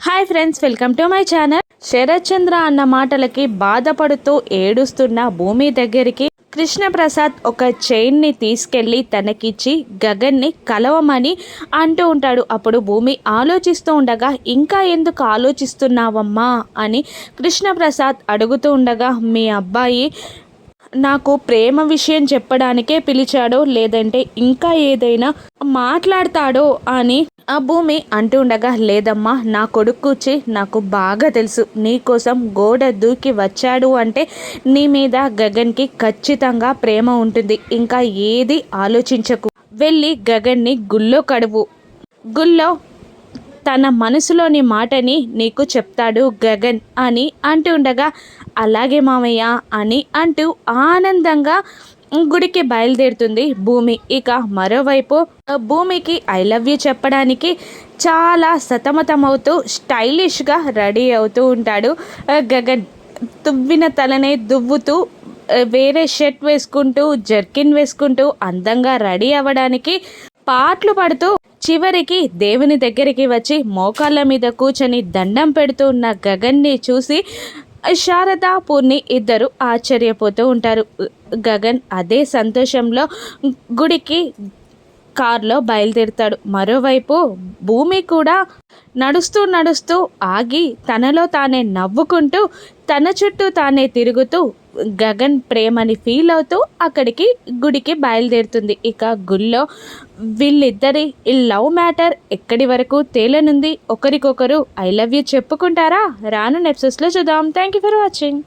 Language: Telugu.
Hi friends welcome to my channel. Sarath Chandra అన్న మాటలకి బాధపడుతూ ఏడుస్తున్న భూమి దగ్గరికి కృష్ణప్రసాద్ ఒక చైన్ని తీసుకెళ్ళి తనకిచ్చి గగన్ని కలవమని అంటూ ఉంటాడు. అప్పుడు భూమి ఆలోచిస్తూ ఉండగా ఇంకా ఎందుకు ఆలోచిస్తున్నావమ్మా? అని కృష్ణప్రసాద్ అడుగుతూ ఉండగా మీ అబ్బాయి నాకు ప్రేమ విషయం చెప్పడానికే పిలిచాడో లేదంటే ఇంకా ఏదైనా మాట్లాడతాడో? అని ఆ భూమి అంటుండగా లేదమ్మా నా కొడుకుచి నాకు బాగా తెలుసు. నీకోసం గోడ దూకి వచ్చాడు అంటే నీ మీద గగన్కి ఖచ్చితంగా ప్రేమ ఉంటుంది. ఇంకా ఏది ఆలోచించకు. వెళ్ళి గగన్ని గుళ్ళో కడువు. గుళ్ళో తన మనసులోని మాటని నీకు చెప్తాడు గగన్ అని అంటుండగా అలాగే మామయ్య అని అంటూ ఆనందంగా గుడికి బయలుదేరుతుంది భూమి. ఇక మరోవైపు భూమికి ఐ లవ్ యూ చెప్పడానికి చాలా సతమతమవుతూ స్టైలిష్గా రెడీ అవుతూ ఉంటాడు. గగన్ తువ్విన తలనే దువ్వుతూ వేరే షర్ట్ వేసుకుంటూ జర్కిన్ వేసుకుంటూ అందంగా రెడీ అవ్వడానికి పాటలు పడుతూ చివరికి దేవుని దగ్గరికి వచ్చి మోకాళ్ళ మీద కూర్చొని దండం పెడుతూ ఉన్న గగన్ని చూసి శారద పూర్ణి ఇద్దరు ఆశ్చర్యపోతూ ఉంటారు. గగన్ అదే సంతోషంలో గుడికి కార్లో బయలుదేరుతాడు. మరోవైపు భూమి కూడా నడుస్తూ నడుస్తూ ఆగి తనలో తానే నవ్వుకుంటూ తన చుట్టూ తానే తిరుగుతూ గగన్ ప్రేమని ఫీల్ అవుతూ అక్కడికి గుడికి బయలుదేరుతుంది. ఇక గుళ్ళో వీళ్ళిద్దరి ఈ లవ్ మ్యాటర్ ఎక్కడి వరకు తేలనుంది? ఒకరికొకరు ఐ లవ్ యూ చెప్పుకుంటారా? రాను నెప్సెస్లో చూద్దాం. Thank you for watching